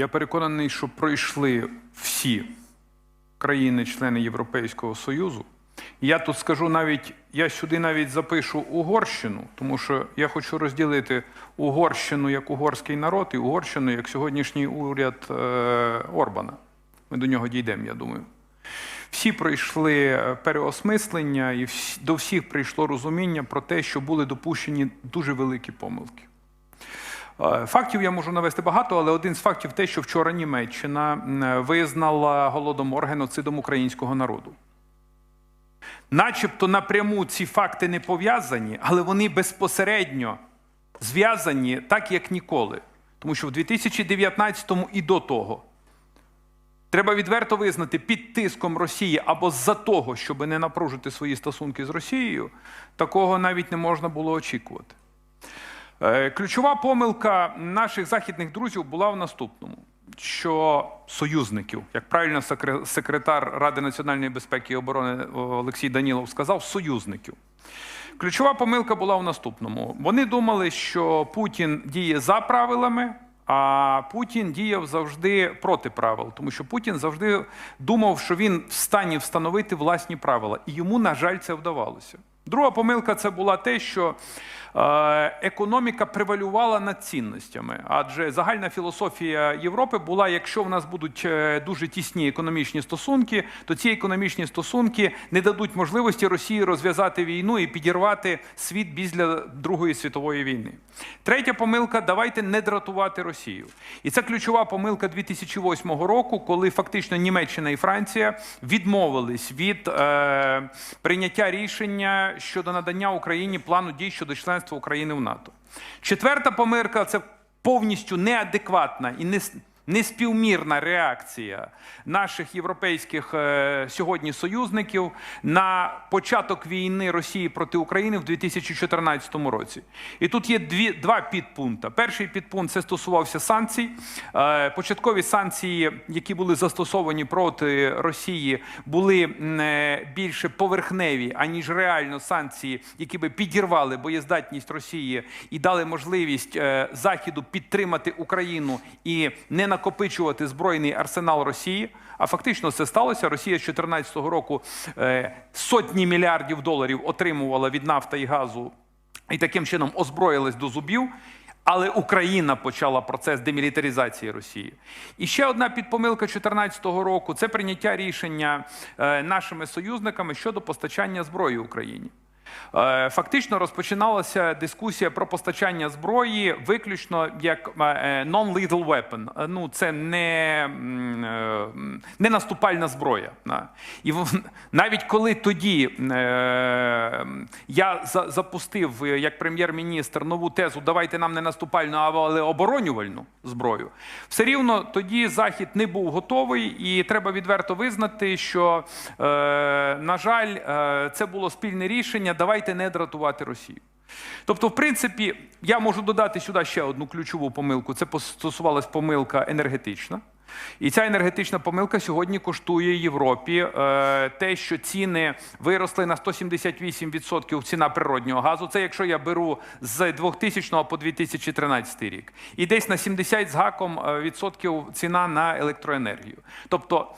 Я переконаний, що пройшли всі країни-члени Європейського Союзу. Я тут скажу навіть, я сюди навіть запишу Угорщину, тому що я хочу розділити Угорщину як угорський народ і Угорщину як сьогоднішній уряд е, Орбана. Ми до нього дійдемо, я думаю. Всі пройшли е, переосмислення, і всі- до всіх прийшло розуміння про те, що були допущені дуже великі помилки. Е, Фактів я можу навести багато, але один з фактів те, що вчора Німеччина визнала голодомор геноцидом українського народу. Начебто напряму ці факти не пов'язані, але вони безпосередньо зв'язані так, як ніколи. Тому що в 2019-му і до того треба відверто визнати під тиском Росії або з-за того, щоб не напружити свої стосунки з Росією, такого навіть не можна було очікувати. Е, Ключова помилка наших західних друзів була в наступному: що союзників, як правильно секретар Ради національної безпеки і оборони Олексій Данілов сказав, союзників. Ключова помилка була в наступному: вони думали, що Путін діє за правилами. А Путін діяв завжди проти правил, тому що Путін завжди думав, що він в стані встановити власні правила, і йому, на жаль, це вдавалося. Друга помилка це була те, що е, економіка превалювала над цінностями, адже загальна філософія Європи була: якщо в нас будуть е, дуже тісні економічні стосунки, то ці економічні стосунки не дадуть можливості Росії розв'язати війну і підірвати світ після Другої світової війни. Третя помилка давайте не дратувати Росію. І це ключова помилка 2008 року, коли фактично Німеччина і Франція відмовились від е, прийняття рішення щодо надання Україні плану дій щодо членства України в НАТО. Четверта помирка це повністю неадекватна і. Неспівмірна реакція наших європейських е, сьогодні союзників на початок війни Росії проти України в 2014 році. І тут є дві, два підпункти. Перший підпункт це стосувався санкцій. Е, початкові санкції, які були застосовані проти Росії, були е, більше поверхневі, аніж реально санкції, які би підірвали боєздатність Росії і дали можливість Західу підтримати Україну і не накопичувати збройний арсенал Росії. А фактично це сталося. Росія з 2014 року е, сотні мільярдів доларів отримувала від нафти і газу і таким чином озброїлась до зубів. Але Україна почала процес демілітаризації Росії. І ще одна підпомилка 2014 року це прийняття рішення е, нашими союзниками щодо постачання зброї Україні. Е, Фактично розпочиналася дискусія про постачання зброї виключно як е, е, non-lethal weapon. Ну, це не, не наступальна зброя. І навіть коли тоді я запустив як прем'єр-міністр нову тезу Давайте нам не наступальну, але оборонювальну зброю. Все рівно тоді Захід не був готовий, і треба відверто визнати, що, на жаль, це було спільне рішення. Давайте не дратувати Росію. Тобто, в принципі, я можу додати сюди ще одну ключову помилку. Це стосувалась помилка енергетична. І ця енергетична помилка сьогодні коштує Європі е, те, що ціни виросли на 178% ціна природнього газу. Це якщо я беру з 2000 по 2013 рік. І десь на 70 з гаком е, відсотків ціна на електроенергію. Тобто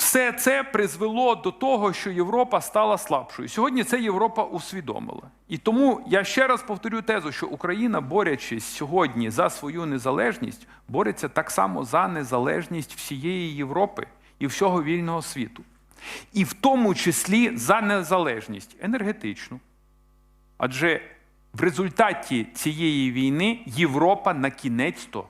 все це призвело до того, що Європа стала слабшою. Сьогодні це Європа усвідомила. І тому я ще раз повторю тезу, що Україна, борючись сьогодні за свою незалежність, бореться так само за незалежність всієї Європи і всього вільного світу. І в тому числі за незалежність енергетичну. Адже в результаті цієї війни Європа на кінець-то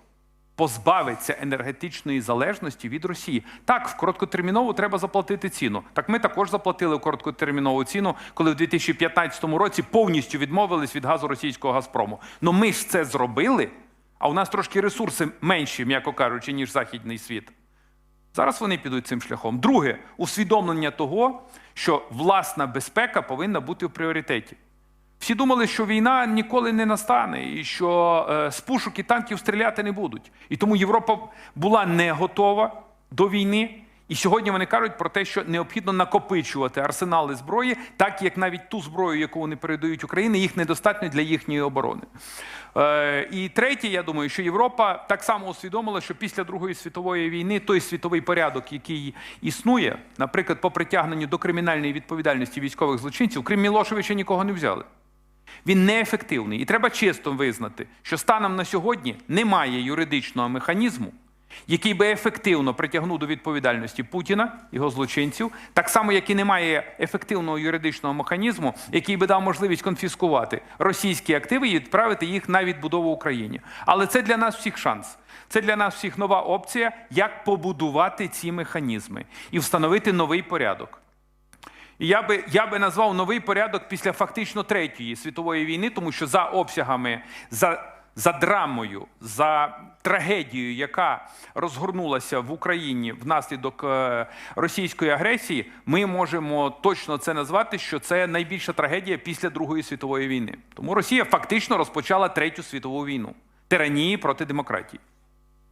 позбавиться енергетичної залежності від Росії. Так, в короткотерміново треба заплатити ціну. Так ми також заплатили короткотермінову ціну, коли в 2015 році повністю відмовились від газу російського Газпрому. Ну ми ж це зробили, а у нас трошки ресурси менші, м'яко кажучи, ніж західний світ. Зараз вони підуть цим шляхом. Друге, усвідомлення того, що власна безпека повинна бути в пріоритеті. Всі думали, що війна ніколи не настане, і що е, з пушок і танків стріляти не будуть. І тому Європа була не готова до війни. І сьогодні вони кажуть про те, що необхідно накопичувати арсенали зброї, так як навіть ту зброю, яку вони передають Україні, їх недостатньо для їхньої оборони. Е, і третє, я думаю, що Європа так само усвідомила, що після Другої світової війни той світовий порядок, який існує, наприклад, по притягненню до кримінальної відповідальності військових злочинців, крім Мілошевича, нікого не взяли. Він неефективний. І треба чисто визнати, що станом на сьогодні немає юридичного механізму, який би ефективно притягнув до відповідальності Путіна, його злочинців, так само, як і немає ефективного юридичного механізму, який би дав можливість конфіскувати російські активи і відправити їх на відбудову Україні. Але це для нас всіх шанс. Це для нас всіх нова опція, як побудувати ці механізми і встановити новий порядок. І я би, я би назвав новий порядок після фактично третьої світової війни, тому що за обсягами, за, за драмою, за трагедією, яка розгорнулася в Україні внаслідок е, російської агресії, ми можемо точно це назвати, що це найбільша трагедія після Другої світової війни. Тому Росія фактично розпочала третю світову війну тиранії проти демократії.